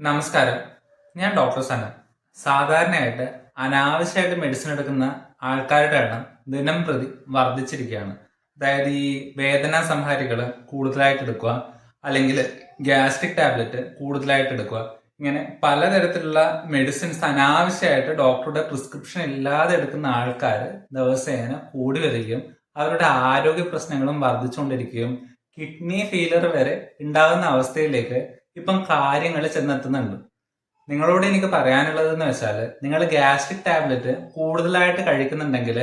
നമസ്കാരം. ഞാൻ ഡോക്ടർ സന സാധാരണയായിട്ട് അനാവശ്യമായിട്ട് മെഡിസിൻ എടുക്കുന്ന ആൾക്കാരുടെ എണ്ണം ദിനം പ്രതി വർദ്ധിച്ചിരിക്കുകയാണ്. അതായത് ഈ വേദനാ സംഹാരികൾ കൂടുതലായിട്ട് എടുക്കുക അല്ലെങ്കിൽ ഗ്യാസ്ട്രിക് ടാബ്ലറ്റ് കൂടുതലായിട്ട് എടുക്കുക. ഇങ്ങനെ പലതരത്തിലുള്ള മെഡിസിൻസ് അനാവശ്യമായിട്ട് ഡോക്ടറുടെ പ്രിസ്ക്രിപ്ഷൻ ഇല്ലാതെ എടുക്കുന്ന ആൾക്കാർ ദിവസേന കൂടി വരികയും അവരുടെ ആരോഗ്യ പ്രശ്നങ്ങളും വർദ്ധിച്ചുകൊണ്ടിരിക്കുകയും കിഡ്നി ഫെയിലർ വരെ ഉണ്ടാകുന്ന അവസ്ഥയിലേക്ക് ഇപ്പം കാര്യങ്ങൾ ചെന്നെത്തുന്നുണ്ട്. നിങ്ങളോട് എനിക്ക് പറയാനുള്ളത് എന്ന് വെച്ചാൽ നിങ്ങൾ ഗ്യാസ്ട്രിക് ടാബ്ലറ്റ് കൂടുതലായിട്ട് കഴിക്കുന്നുണ്ടെങ്കിൽ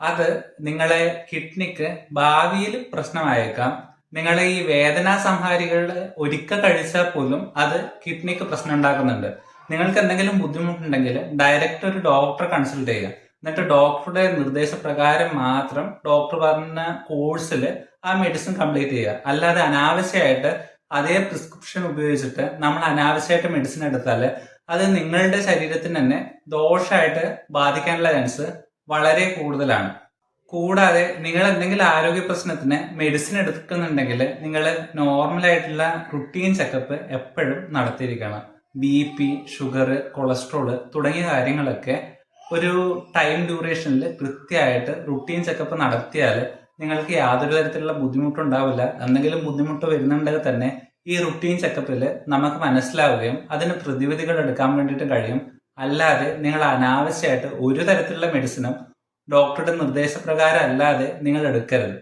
അത് നിങ്ങളെ കിഡ്നിക്ക് ഭാവിയിൽ പ്രശ്നമായേക്കാം. നിങ്ങളെ ഈ വേദനാ സംഹാരികൾ ഒരിക്കൽ കഴിച്ചാൽ പോലും അത് കിഡ്നിക്ക് പ്രശ്നം ഉണ്ടാക്കുന്നുണ്ട്. നിങ്ങൾക്ക് എന്തെങ്കിലും ബുദ്ധിമുട്ടുണ്ടെങ്കിൽ ഡയറക്റ്റ് ഒരു ഡോക്ടറെ കൺസൾട്ട് ചെയ്യുക എന്നിട്ട് ഡോക്ടറുടെ നിർദ്ദേശപ്രകാരം മാത്രം ഡോക്ടർ പറഞ്ഞ കോഴ്സിൽ ആ മെഡിസിൻ കംപ്ലീറ്റ് ചെയ്യുക. അല്ലാതെ അനാവശ്യമായിട്ട് അതേ പ്രിസ്ക്രിപ്ഷൻ ഉപയോഗിച്ചിട്ട് നമ്മൾ അനാവശ്യമായിട്ട് മെഡിസിൻ എടുത്താൽ അത് നിങ്ങളുടെ ശരീരത്തിന് തന്നെ ദോഷമായിട്ട് ബാധിക്കാനുള്ള ചാൻസ് വളരെ കൂടുതലാണ്. കൂടാതെ നിങ്ങൾ എന്തെങ്കിലും ആരോഗ്യ പ്രശ്നത്തിന് മെഡിസിൻ എടുക്കുന്നുണ്ടെങ്കിൽ നിങ്ങൾ നോർമലായിട്ടുള്ള റുട്ടീൻ ചെക്കപ്പ് എപ്പോഴും നടത്തിയിരിക്കണം. ബി പി ഷുഗർ കൊളസ്ട്രോൾ തുടങ്ങിയ കാര്യങ്ങളൊക്കെ ഒരു ടൈം ഡ്യൂറേഷനിൽ കൃത്യമായിട്ട് റുട്ടീൻ ചെക്കപ്പ് നടത്തിയാൽ നിങ്ങൾക്ക് യാതൊരു തരത്തിലുള്ള ബുദ്ധിമുട്ടുണ്ടാവില്ല. എന്തെങ്കിലും ബുദ്ധിമുട്ട് വരുന്നുണ്ടെങ്കിൽ തന്നെ ഈ റുട്ടീൻ ചെക്കപ്പിൽ നമുക്ക് മനസ്സിലാവുകയും അതിന് പ്രതിവിധികൾ എടുക്കാൻ വേണ്ടിയിട്ട് കഴിയും. അല്ലാതെ നിങ്ങൾ അനാവശ്യമായിട്ട് ഒരു തരത്തിലുള്ള മെഡിസിനും ഡോക്ടറുടെ നിർദ്ദേശപ്രകാരം അല്ലാതെ നിങ്ങൾ എടുക്കരുത്.